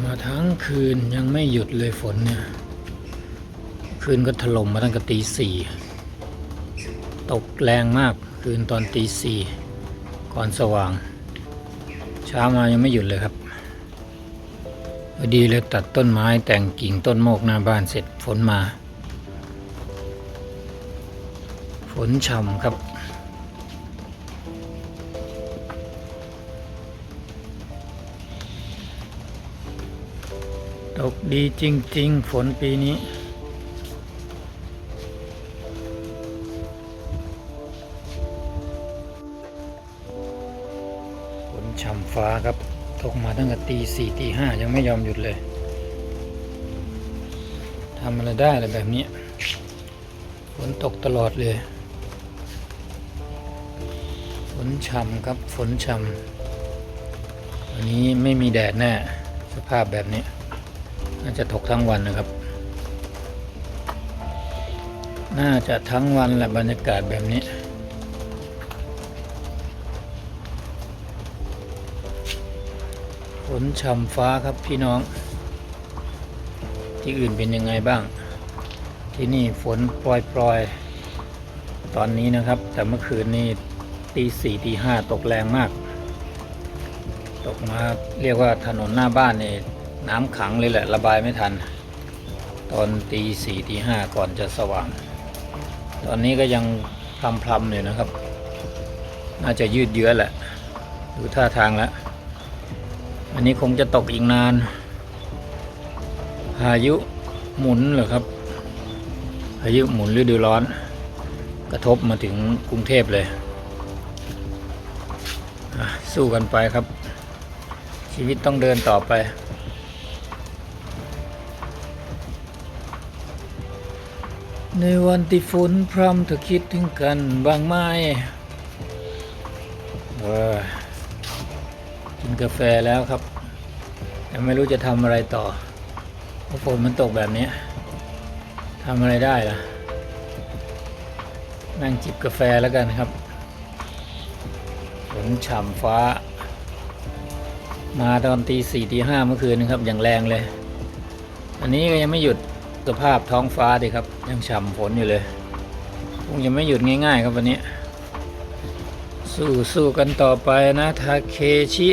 มาทั้งคืนยังไม่หยุดเลยฝนเนี่ย คืนก็ถล่มมาตั้งแต่ตีสี่ตกแรงมากคืนตอนตีสี่ก่อนสว่าง เช้ามายังไม่หยุดเลยครับพอดีเลยตัดต้นไม้แต่งกิ่งต้นโมกหน้าบ้านเสร็จฝนมา ฝนฉ่ำครับ ตกดีจริง ๆ ฝนปีนี้ ฝนฉ่ำฟ้าครับ ตกมาตั้งแต่ตีสี่ตีห้ายังไม่ยอมหยุดเลยทำอะไรได้อะไรแบบนี้ฝนตกตลอดเลย ฝนฉ่ำครับฝนฉ่ำวันนี้ไม่มีแดดแน่สภาพแบบนี้ น่าจะตกทั้งวันนะครับ น่าจะทั้งวันแหละบรรยากาศแบบนี้ ฝนฉ่ำฟ้าครับพี่น้อง ที่อื่นเป็นยังไงบ้าง ที่นี่ฝนปล่อยๆ ตอนนี้นะครับ แต่เมื่อคืนนี้ตีสี่ตีห้าตกแรงมาก ตกมาเรียกว่าถนนหน้าบ้านนี่ น้ำขังเลยแหละระบายไม่ทัน ตอนตีสี่ตีห้าก่อนจะสว่าง ตอนนี้ก็ยังพลำๆอยู่นะครับ น่าจะยืดเยื้อแหละ ดูท่าทางแล้ว อันนี้คงจะตกอีกนาน พายุหมุนเหรอครับ พายุหมุนฤดูร้อน กระทบมาถึงกรุงเทพเลยสู้กันไปครับ ชีวิตต้องเดินต่อไป ในวันที่ฝนพรำเธอคิดถึงกันบางไมเออกินกาแฟแล้วครับ แต่ไม่รู้จะทำอะไรต่อ เพราะฝนมันตกแบบนี้ทำอะไรได้ล่ะ นั่งจิบกาแฟแล้วกันครับฝนฉ่ำฟ้า มาตอนตีสี่ตีห้าเมื่อคืนนะครับ อย่างแรงเลย อันนี้ก็ยังไม่หยุด สภาพท้องฟ้าดิครับ ยังฉ่ำฝนอยู่เลยคงยังไม่หยุดง่าย ๆ ครับวันนี้ สู้สู้กันต่อไปนะทาเคชิ